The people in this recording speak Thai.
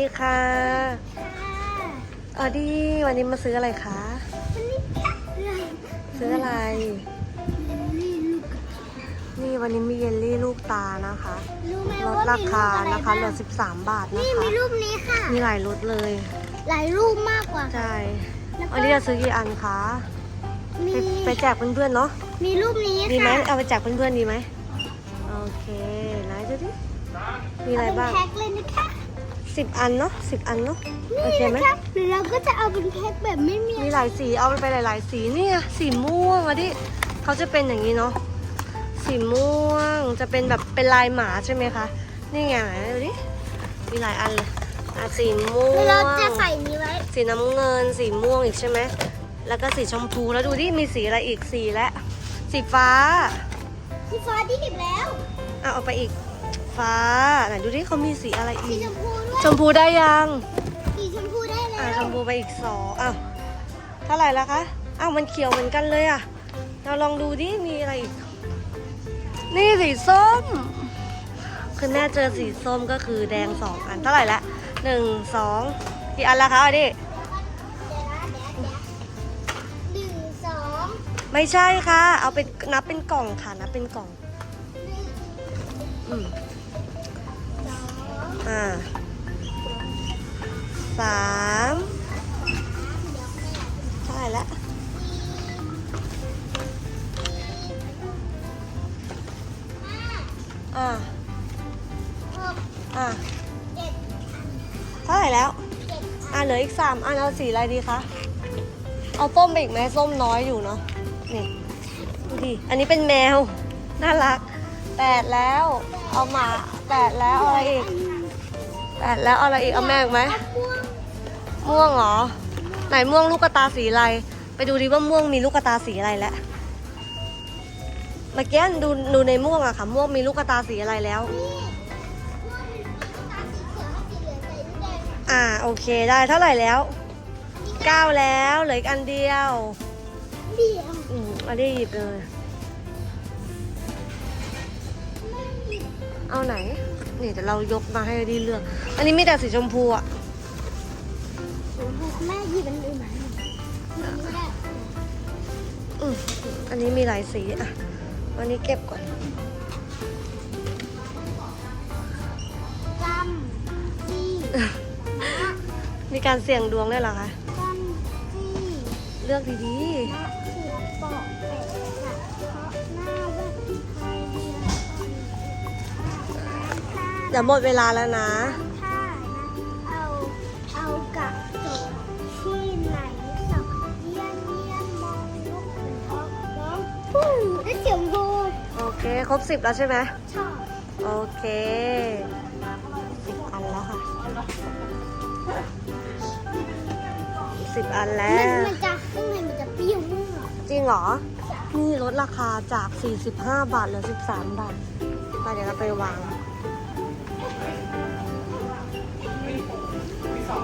วัสดีค่ะออดีวันนี้มาซื้ออะไรคะ ซื้ออะไร นี่วันนี้มีเยลลี่ลูกตานะคะรู้ไหมลดว่ารามีคารูปอะไรนะคะบ้างเหลือ13 บาทนะนี่คะมีรูปนี้ค่ะ มีหลายรสเลย หลายรูปมากกว่า ใช่แล้วก็วันนี้จะซื้อกี่อันคะมีไปไปแจกเพื่อนๆเนาะ มีรูปนี้ดีไหมค่ะเอาไปแจกเพื่อนๆดีไหม โอเค ไหนดูดิ มีอะไรบ้างเเป็นแพ็คเลยนะคะ สิบอันเนาะสิบอันเนาะโอนี่เคไหมนะคะหรือเราก็จะเอาเป็นแพ็คแบบไม่มีมีหลายสีเอาไปหลาย ๆ สีเนี่ยสีม่วงอะดิเขาจะเป็นอย่างนี้เนาะสีม่วงจะเป็นแบบเป็นลายหมาใช่ไหมคะนี่ไงไหนดูดิมีหลายอันเลยอะสีม่วหรืงอเราจะใส่นี้ไว้ สีน้ำเงินสีม่วงอีกใช่ไหม แล้วก็สีชมพูแล้วดูดิมีสีอะไรอีกสีและ สีฟ้าที่ฟ้าที่หยิบแล้ว อะเอาไปอีก ฟ้าไหนดูดิเขามีสีอะไรสีอีก ชมพูด้วยชมพูได้ยัง สีชมพูได้แล้อะวชมพูไปอีกสองอ้าวเท่าไหร่ละคะ อ้าวมันเขียวเหมือนกันเลยอะ เราลองดูดิ มีอะไรอีก นี่สีส้ม คือแม่เจอสีส้มก็คือแดงสองอัน เท่าไหร่ละหนึ่งสองกี่อันละคะอดิเดี๋ยวนะเดี๋ยวเดี๋ยวหนึ่งสองไม่ใช่ค่ะ เอาเป็นนับเป็นกล่องค่ะ นับเป็นกล่อง หนึ่งอืมสอง อ่าสามเดี๋ยวแม่เท่าไหร่ละอ่าหกอ่าเจ็ดเท่าไหร่แล้ว อะเหลืออีกสามอันเอาสีอะไรดีคะ เอาส้มไปอีกไหมส้มน้อยอยู่เนาะ นี่ดูดิ อันนี้เป็นแมว น่ารักแปดแล้ว เอาหมาแปดแล้ว อะไรอีก แปดแล้วเอาอะไรอีกเอาแม่อีกไหมเอาม่วงม่วงเหรอ ไหนม่วงลูกกระตาสีอะไร ไปดูดิว่าม่วงมีลูกกระตาสีอะไรแล้วเมื่อกี้ดูดูในม่วงอะค่ะ ม่วงมีลูกกระตาสีอะไรแล้วนี่ม่วงมีลูกตาสีเขียวให้สีเหลืองใส่ลูกแดงอ่าโอเคได้เท่าไหร่แล้วเก้าแล้วเหลืออีกอันเดียวเดียวอืมอันนี้หยิบเลยไม่หยิบเอาไหน นี่เดี๋ยวเรายกมาให้ดีเลือก อันนี้มีแต่สีชมพูอะแม่หยิบอันอื่นมาให้หน่อยไม่ได้อืมอันนี้มีหลายสีอะวันนี้เก็บก่อนจำจีมะมีการเสี่ยงดวงได้วยเหรอคะจำจีเลือกดีม เดี๋ยวหมดเวลาแล้วนะ ถ้านะเอาเอากระจกที่ไหนสักเยี่ยมเยี่ยมมองลูกเป็นท้องร้องฟู่ได้เสียงโบโอเค ครบสิบแล้วใช่ไหมชอบโอเคสิบอันแล้วค่ะสิบอันแล้มันว มันจะข้างในมันจะเปรี้ยวมากจริงเหรอ นี่ลดราคาจาก 45 บาทเหลือ 13 บาทไปเดี๋ยวเราไปวาง มีสอง